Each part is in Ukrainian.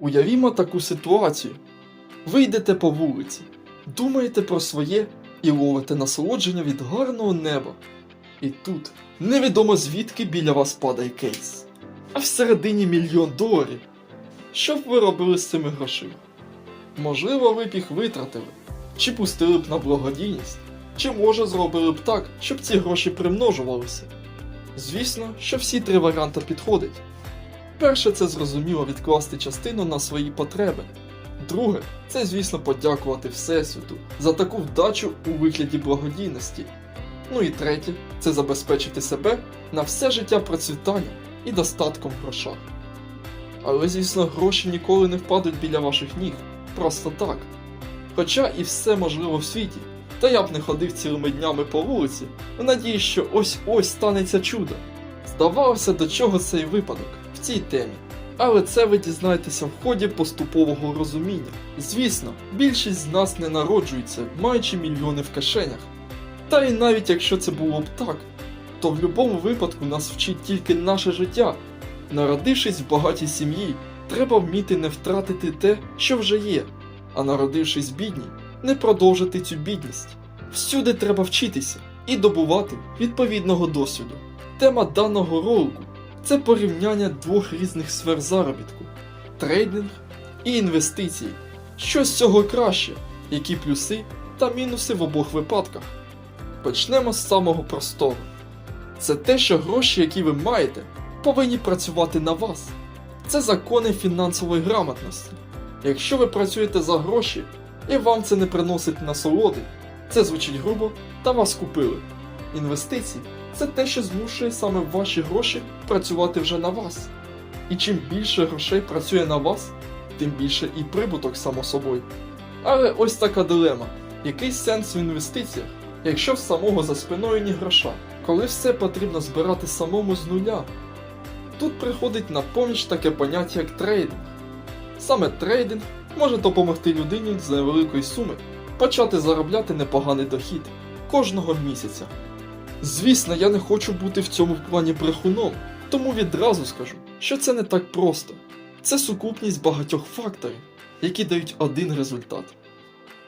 Уявімо таку ситуацію. Ви йдете по вулиці, думаєте про своє і ловите насолодження від гарного неба. І тут невідомо звідки біля вас падає кейс, а всередині мільйон доларів. Що б ви робили з цими грошима? Можливо, ви б їх витратили, чи пустили б на благодійність, чи може зробили б так, щоб ці гроші примножувалися. Звісно, що всі три варіанти підходять. Перше, це зрозуміло відкласти частину на свої потреби. Друге, це, звісно, подякувати Всесвіту за таку вдачу у вигляді благодійності. Ну і третє, це забезпечити себе на все життя процвітання і достатком в грошах. Але, звісно, гроші ніколи не впадуть біля ваших ніг, просто так. Хоча і все можливо в світі, та я б не ходив цілими днями по вулиці, в надії, що ось-ось станеться чудо. Здавалося, до чого цей випадок цій темі. Але це ви дізнаєтеся в ході поступового розуміння. Звісно, більшість з нас не народжується, маючи мільйони в кишенях. Та і навіть якщо це було б так, то в будь-якому випадку нас вчить тільки наше життя. Народившись в багатій сім'ї, треба вміти не втратити те, що вже є, а народившись бідній, не продовжити цю бідність. Всюди треба вчитися і добувати відповідного досвіду. Тема даного ролику це порівняння двох різних сфер заробітку: трейдинг і інвестиції. Що з цього краще, які плюси та мінуси в обох випадках. Почнемо з самого простого. Це те, що гроші, які ви маєте, повинні працювати на вас. Це закони фінансової грамотності. Якщо ви працюєте за гроші і вам це не приносить насолоди, це звучить грубо, та вас купили. Інвестиції це те, що змушує саме ваші гроші працювати вже на вас. І чим більше грошей працює на вас, тим більше і прибуток, само собою. Але ось така дилема: який сенс в інвестиціях, якщо в самого за спиною ні гроша, коли все потрібно збирати самому з нуля? Тут приходить на поміч таке поняття як трейдинг. Саме трейдинг може допомогти людині з невеликої суми почати заробляти непоганий дохід кожного місяця. Звісно, я не хочу бути в цьому плані брехуном, тому відразу скажу, що це не так просто. Це сукупність багатьох факторів, які дають один результат.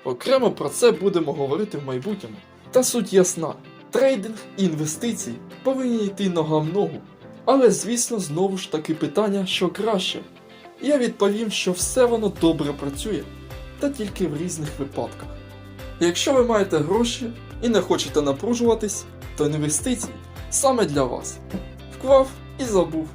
Окремо про це будемо говорити в майбутньому. Та суть ясна: трейдинг і інвестиції повинні йти нога в ногу. Але звісно, знову ж таки питання, що краще. Я відповім, що все воно добре працює, та тільки в різних випадках. Якщо ви маєте гроші і не хочете напружуватись, то інвестиції саме для вас. Вклав і забув.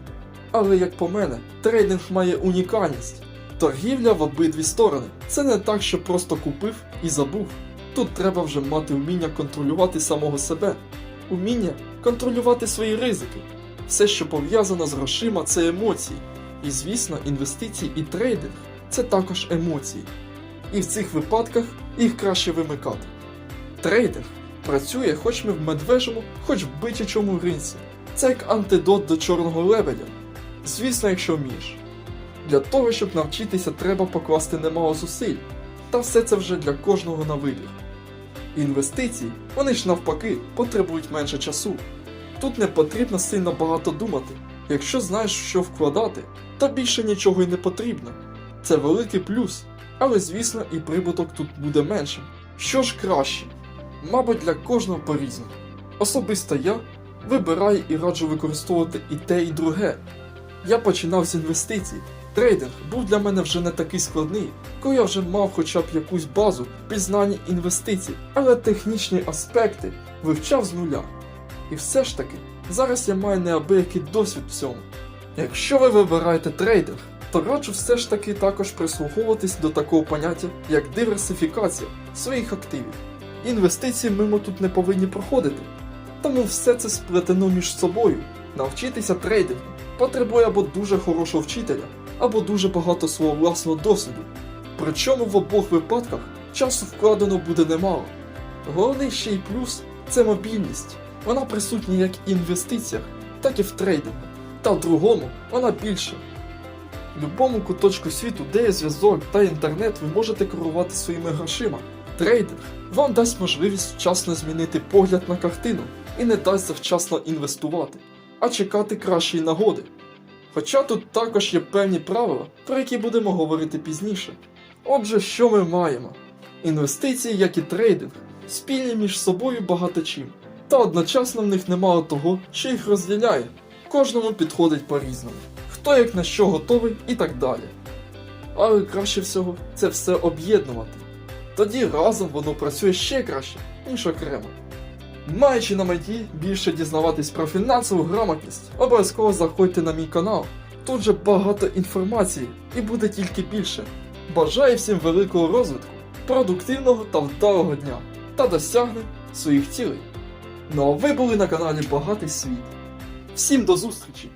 Але як по мене, трейдинг має унікальність. Торгівля в обидві сторони. Це не так, що просто купив і забув. Тут треба вже мати вміння контролювати самого себе, уміння контролювати свої ризики. Все, що пов'язано з грошима, це емоції. І звісно, інвестиції і трейдинг це також емоції. І в цих випадках їх краще вимикати. Трейдинг працює хоч ми в медвежому, хоч в бичачому ринці. Це як антидот до чорного лебедя. Звісно, якщо вмієш. Для того, щоб навчитися, треба покласти немало зусиль, та все це вже для кожного на вибір. Інвестиції, вони ж навпаки, потребують менше часу. Тут не потрібно сильно багато думати. Якщо знаєш, що вкладати, то більше нічого й не потрібно. Це великий плюс, але звісно і прибуток тут буде меншим. Що ж краще? Мабуть, для кожного по-різному. Особисто я вибираю і раджу використовувати і те, і друге. Я починав з інвестицій. Трейдинг був для мене вже не такий складний, коли я вже мав хоча б якусь базу пізнання інвестицій, але технічні аспекти вивчав з нуля. І все ж таки, зараз я маю неабиякий досвід в цьому. Якщо ви вибираєте трейдинг, то раджу все ж таки також прислуховуватись до такого поняття, як диверсифікація своїх активів. Інвестиції мимо тут не повинні проходити, тому все це сплетено між собою. Навчитися трейдингу потребує або дуже хорошого вчителя, або дуже багато свого власного досвіду. Причому в обох випадках часу вкладено буде немало. Головний ще й плюс це мобільність. Вона присутня як в інвестиціях, так і в трейдингу. Та в другому вона більша. В будь-якому куточку світу, де є зв'язок та інтернет, ви можете керувати своїми грошима. Трейдинг вам дасть можливість вчасно змінити погляд на картину і не дасть завчасно інвестувати, а чекати кращої нагоди. Хоча тут також є певні правила, про які будемо говорити пізніше. Отже, що ми маємо? Інвестиції, як і трейдинг, спільні між собою багато чим, та одночасно в них немало того, що їх розділяє. Кожному підходить по-різному, хто як на що готовий і так далі. Але краще всього це все об'єднувати. Тоді разом воно працює ще краще, ніж окремо. Маючи на меті більше дізнаватись про фінансову грамотність, обов'язково заходьте на мій канал. Тут же багато інформації і буде тільки більше. Бажаю всім великого розвитку, продуктивного та вдалого дня та досягнень своїх цілей. Ну а ви були на каналі Багатий Світ. Всім до зустрічі!